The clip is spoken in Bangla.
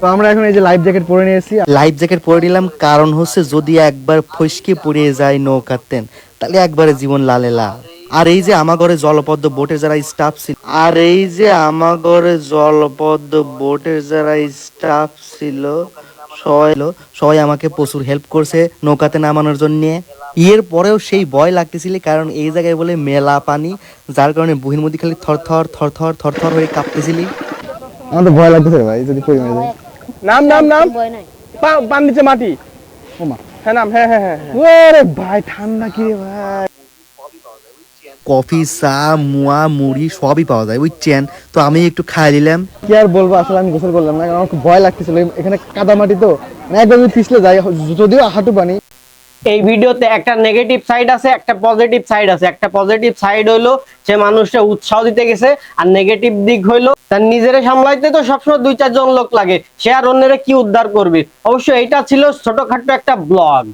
তো আমরা এখন এই যে লাইফ জ্যাকেট পরে নিয়েছি লাইফ জ্যাকেট পরে নিলাম কারণ হচ্ছে যদি একবার ফসকে পড়ে যায় নৌকাতেন তাহলে একবারে জীবন লালে লাল। আর এই যে আমাগরে জলপদ্ম বোটের যারা স্টাফ ছিল আর এই যে আমাগরে জলপদ্ম বোটের যারা স্টাফ ছিল সবাই সবাই আমাকে প্রচুর হেল্প করছে নৌকাতে নামানোর জন্য। এর পরেও সেই ভয় লাগতেছিল কারণ এই জায়গায় বলে মেলা পানি যার কারণে বুহির মধ্যে খালি থর থর থর থর থর থর হয়ে কাঁপতেছিলি। আমার তো ভয় লাগতেছে ভাই যদি যায় নাম নাম নাম? পান নিচে মাটি। হ্যাঁ নাম হ্যাঁ হ্যাঁ হ্যাঁ হ্যাঁ। ওরে ভাই ঠান্ডা কি রে ভাই? কফি চা মুয়া মুড়ি সবই পাওয়া যায় বুঝছেন? তো আমি একটু খাই নিলাম। কি আর বলব আসলে আমি গোসল করলাম না কারণ আমার খুব ভয় লাগতেছিল। এখানে কাদা মাটি তো মানে একদম যদি পিছলে যাই যদিও হাঁটু পানি এই ভিডিওতে একটা নেগেটিভ সাইড আছে, একটা পজিটিভ সাইড আছে। একটা পজিটিভ সাইড হইল সে মানুষটা উৎসাহ দিতে গেছে, আর নেগেটিভ দিক হইল তার নিজেরা সামলাইতে তো সবসময় দুই চারজন লোক লাগে, সে আর অন্যেরা কি উদ্ধার করবে? অবশ্য এটা ছিল ছোটখাটো একটা ব্লগ